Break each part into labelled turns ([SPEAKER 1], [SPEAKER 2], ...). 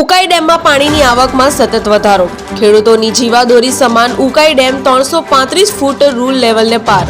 [SPEAKER 1] ઉકાઈ ડેમમાં પાણીની આવકમાં સતત વધારો. ખેડૂતોની જીવાદોરી સમાન ઉકાઈ ડેમ ત્રણસો પાંત્રીસ ફૂટ રૂલ લેવલને પાર.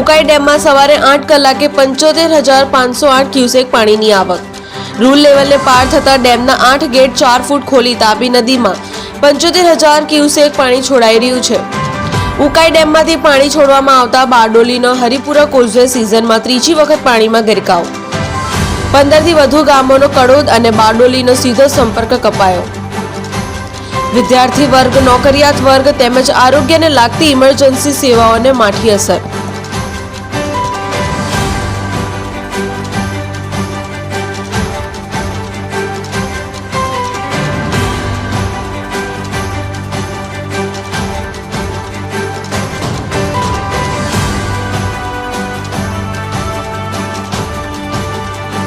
[SPEAKER 1] ઉકાઈ ડેમમાં સવારે આઠ કલાકે પંચોતેર હજાર પાંચસો આઠ ક્યુસેક પાણીની આવક. રૂલ લેવલને પાર થતાં ડેમના આઠ ગેટ ચાર ફૂટ ખોલી તાપી નદીમાં પંચોતેર હજાર ક્યુસેક પાણી છોડાઈ રહ્યું છે. ઉકાઈ ડેમમાંથી પાણી છોડવામાં આવતા બારડોલીનો હરિપુરા કોઝવે સિઝનમાં ત્રીજી વખત પાણીમાં ગરકાવ. પંદરથી વધુ ગામોનો કડોદ અને બારડોલીનો સીધો સંપર્ક કપાયો. વિદ્યાર્થી વર્ગ, નોકરિયાત વર્ગ તેમજ આરોગ્યને લાગતી ઇમરજન્સી સેવાઓને માઠી અસર.